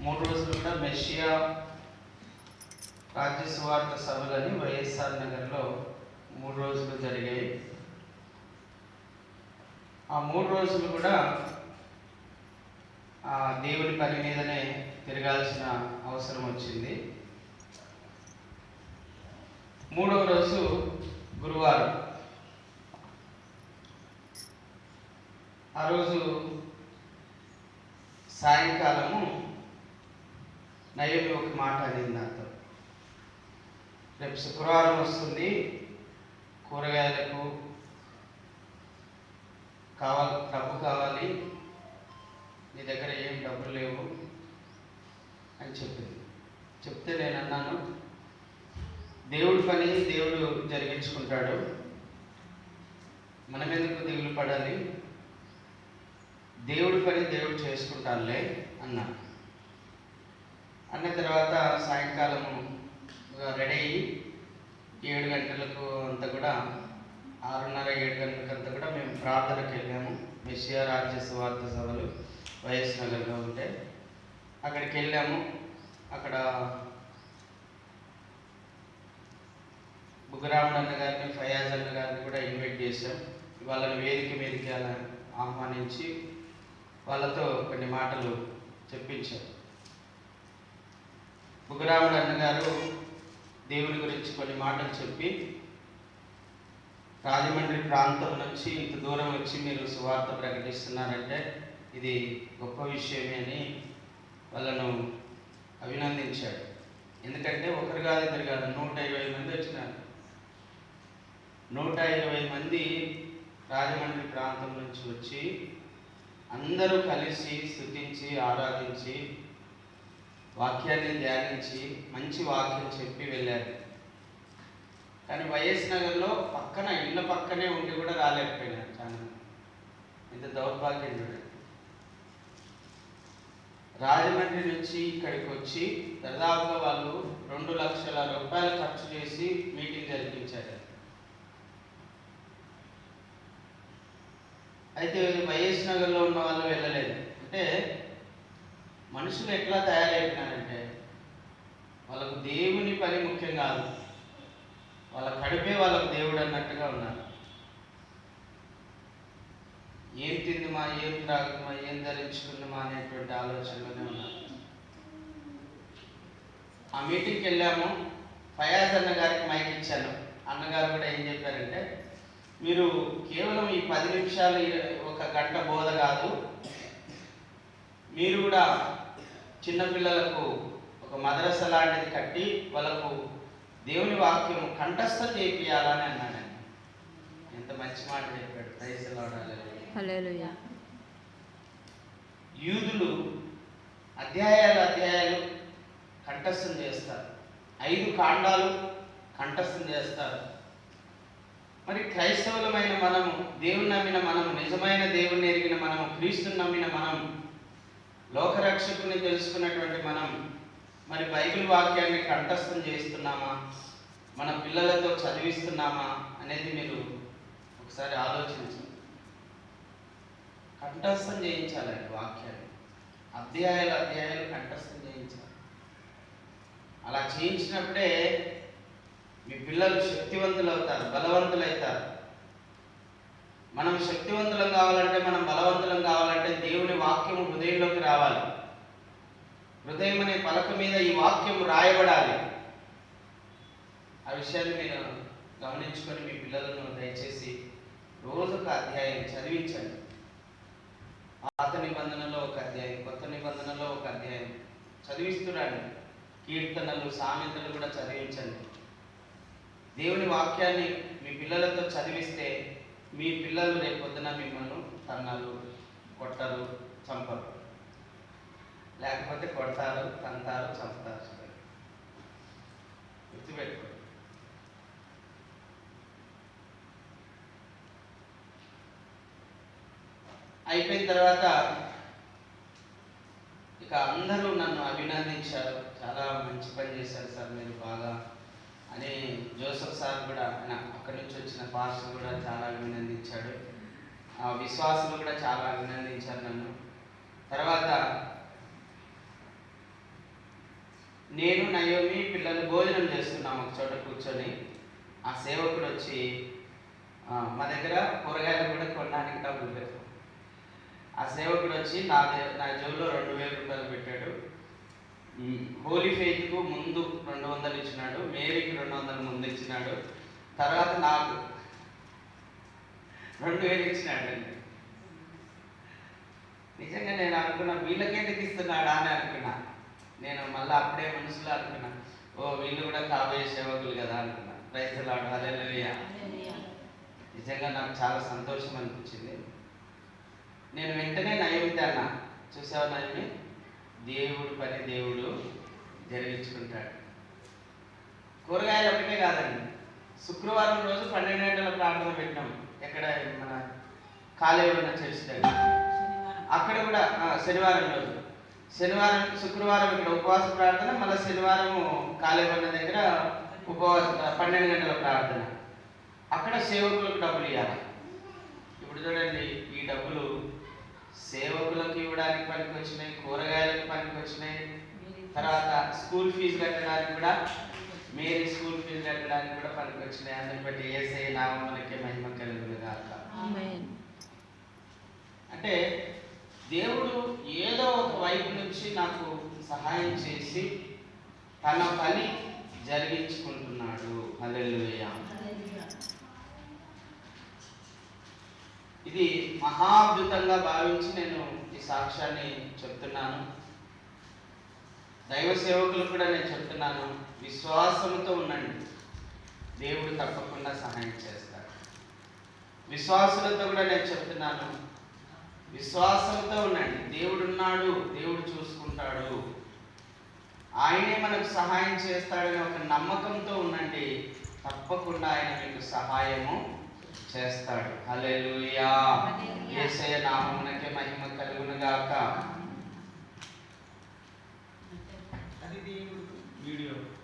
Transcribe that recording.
మూడు రోజులు కూడా మెషియా రాజ్య సువార్త సభలని వైఎస్ఆర్ నగర్లో మూడు రోజులు జరిగాయి. ఆ మూడు రోజులు కూడా ఆ దేవుని పని మీదనే తిరగాల్సిన అవసరం వచ్చింది. మూడవ రోజు గురువారం. ఆ రోజు సాయంకాలము నయోమి ఒక మాట అనింది నాతో. రేపు శుక్రవారం వస్తుంది. కూరగాయలకు కావాలి డబ్బు కావాలి. నీ దగ్గర ఏం డబ్బులు లేవు అని చెప్పింది. చెప్తే నేను అన్నాను దేవుడి పని దేవుడు జరిగించుకుంటాడు. మనం ఎందుకు దిగులు పడాలి? దేవుడి పని దేవుడు చేసుకుంటానులే అన్నా. అన్న తర్వాత సాయంకాలము రెడీ అయ్యి ఏడు గంటలకు అంతా కూడా ఆరున్నర ఏడు గంటలకు అంతా కూడా మేము ప్రార్థనకి వెళ్ళాము. మెస్సియా రాజ్య సువార్త సభలు వైఎస్ నగర్లో ఉంటే అక్కడికి వెళ్ళాము. అక్కడ బుగ్గరాముడు అన్న గారిని ఫయాజ్ అన్న గారిని కూడా ఇన్వైట్ చేశాం. వాళ్ళని వేదిక మీదకి అలా ఆహ్వానించి వాళ్ళతో కొన్ని మాటలు చెప్పించారు బుగ్గరాముడు అన్నగారు దేవుని గురించి కొన్ని మాటలు చెప్పి రాజమండ్రి ప్రాంతం నుంచి ఇంత దూరం వచ్చి మీరు సువార్త ప్రకటిస్తున్నారంటే ఇది గొప్ప విషయమే అని వాళ్ళను అభినందించాడు. ఎందుకంటే ఒకరు కాదు ఇద్దరు కాదు నూట ఇరవై మంది వచ్చినారు. నూట ఇరవై మంది రాజమండ్రి ప్రాంతం నుంచి వచ్చి అందరూ కలిసి స్థుతించి ఆరాధించి వాక్యాన్ని ధ్యానించి మంచి వాక్యం చెప్పి వెళ్ళారు. కానీ వైఎస్ నగర్లో పక్కన ఇళ్ళ పక్కనే ఉండి కూడా రాలేకపోయినారు చాలా ఇంత దౌర్భాగ్యం చూడండి రాజమండ్రి నుంచి ఇక్కడికి వచ్చి దాదాపుగా వాళ్ళు రెండు లక్షల రూపాయలు ఖర్చు చేసి మీటింగ్ జరిపించారు. అయితే వైఎస్ నగర్లో ఉన్న వాళ్ళు వెళ్ళలేదు. అంటే మనుషులు ఎట్లా తయారైపోయినారంటే వాళ్ళకు దేవుని పని ముఖ్యం కాదు. వాళ్ళ కడిపే వాళ్ళకు దేవుడు అన్నట్టుగా ఉన్నారు. ఏం తిందుమా ఏం త్రాగుమా ఏం ధరించుకుందామా అనేటువంటి ఆలోచనలోనే ఉన్నారు. ఆ మీటింగ్కి వెళ్ళాము. ఫయాజ్ అన్న గారికి మైక్ ఇచ్చాను. అన్నగారు కూడా ఏం చెప్పారంటే మీరు కేవలం ఈ పది నిమిషాలు ఒక గంట బోధ కాదు మీరు కూడా చిన్నపిల్లలకు ఒక మదరస లాంటిది కట్టి వాళ్ళకు దేవుని వాక్యం కంఠస్థ చేపియాలని అన్నాడు ఆయన. ఎంత మంచి మాట చెప్పాడు. ప్రైజ్ యూదులు అధ్యాయాలు అధ్యాయాలు కంఠస్థం చేస్తారు. ఐదు కాండాలు కంఠస్థం చేస్తారు. మరి క్రైస్తవులమైన మనము దేవుని నమ్మిన మనము నిజమైన దేవుని ఎరిగిన మనము క్రీస్తుని నమ్మిన మనం లోకరక్షకుని తెలుసుకున్నటువంటి మనం మరి బైబిల్ వాక్యాన్ని కంఠస్థం చేస్తున్నామా మన పిల్లలతో చదివిస్తున్నామా అనేది మీరు ఒకసారి ఆలోచించండి. కంఠస్థం చేయించాలండి వాక్యాన్ని. అధ్యాయాలు అధ్యాయాలు కంఠస్థం చేయించాలి. అలా చేయించినప్పుడే మీ పిల్లలు శక్తివంతులు అవుతారు బలవంతులు అవుతారు మనం శక్తివంతులం కావాలంటే మనం బలవంతులం కావాలి. హృదయం అనే పలక మీద ఈ వాక్యం రాయబడాలి. ఆ విషయాన్ని మీరు గమనించుకొని మీ పిల్లలను దయచేసి రోజుకు అధ్యాయం చదివించండి. పాత నిబంధనలో ఒక అధ్యాయం కొత్త నిబంధనలో ఒక అధ్యాయం చదివిస్తున్నాడు కీర్తనలు సామెతలు కూడా చదివించండి. దేవుని వాక్యాన్ని మీ పిల్లలతో చదివిస్తే మీ పిల్లలు రేపొద్దున మిమ్మల్ని తన్నలు కొట్టరు చంపరు. లేకపోతే కొడతారు తంతారు చంపుతారు గుర్తుపెట్టుకోండి. అయిపోయిన తర్వాత ఇక అందరూ నన్ను అభినందించారు. చాలా మంచి పని చేశారు సార్ మీరు బాగా. అని జోసఫ్ సార్ కూడా ఆయన అక్కడి నుంచి వచ్చిన పాస్టర్ కూడా చాలా అభినందించాడు. ఆ విశ్వాసులు కూడా చాలా అభినందించారు నన్ను. తర్వాత నేను నయోమి పిల్లలు భోజనం చేస్తున్నాం ఒక చోట కూర్చొని. ఆ సేవకుడు వచ్చి మా దగ్గర కూరగాయలు కూడా కొనడానికి డబ్బులు లేదు ఆ సేవకుడు వచ్చి నా దే- నా జోబులో రెండు వేల రూపాయలు పెట్టాడు. హోలీ ఫెయిత్కు ముందు రెండు వందలు ఇచ్చినాడు మేరీకి రెండు వందలు ముందు ఇచ్చినాడు. తర్వాత నాకు రెండు వేలు ఇచ్చినాడండి నిజంగా నేను అనుకున్నా వీళ్ళకెందుకు ఇస్తున్నాడా అని అనుకున్నా. నేను మళ్ళీ అప్పుడే మనసులో అనుకున్నా ఓ వీళ్ళు కూడా కాబోయే సేవకులు కదా అనుకున్నా. రైతులు నిజంగా నాకు చాలా సంతోషం అనిపించింది. నేను వెంటనే నయమితే అన్న. చూసావు నయమి దేవుడు పని దేవుడు జరిగించుకుంటాడు. కూరగాయలు ఒకటే కాదండి. శుక్రవారం రోజు పన్నెండు గంటల ప్రార్థన పెట్టినాం. ఎక్కడ? మన కాలేవన్న చర్చి దగ్గర. అక్కడ కూడా శనివారం రోజు. శనివారం శుక్రవారం ఇక్కడ ఉపవాస ప్రార్థన మళ్ళీ శనివారం కాలేవన్న దగ్గర ఉపవాస పన్నెండు గంటల ప్రార్థన. అక్కడ సేవకులకు డబ్బులు ఇవ్వాలి ఇప్పుడు చూడండి ఈ డబ్బులు సేవకులకు ఇవ్వడానికి పనికి వచ్చినాయి కూరగాయలకు పనికి వచ్చినాయి తర్వాత స్కూల్ ఫీజు కట్టడానికి కూడా మేరీ స్కూల్ ఫీజు కట్టడానికి కూడా పనికి వచ్చినాయి అందుని బట్టి ఏసై నామమునకే మహిమ కలుగును గాక. అంటే దేవుడు ఏదో ఒక వైపు నుంచి నాకు సహాయం చేసి తన పని జరిగించుకుంటున్నాడు. హల్లెలూయా. ఇది మహాద్భుతంగా భావించి నేను ఈ సాక్ష్యాన్ని చెప్తున్నాను. దైవ సేవకులు కూడా నేను చెప్తున్నాను విశ్వాసంతో ఉండండి. దేవుడు తప్పకుండా సహాయం చేస్తాడు విశ్వాసులతో కూడా నేను చెప్తున్నాను విశ్వాసంతో ఉండండి. దేవుడు ఉన్నాడు దేవుడు చూసుకుంటాడు. ఆయనే మనకు సహాయం చేస్తాడనే ఒక నమ్మకంతో ఉండండి. తప్పకుండా ఆయన మీకు సహాయము చేస్తాడు. హల్లెలూయా. యేసయ్య నామమునకే మహిమ కలుగును గాక అది దేవుడు వీడియో.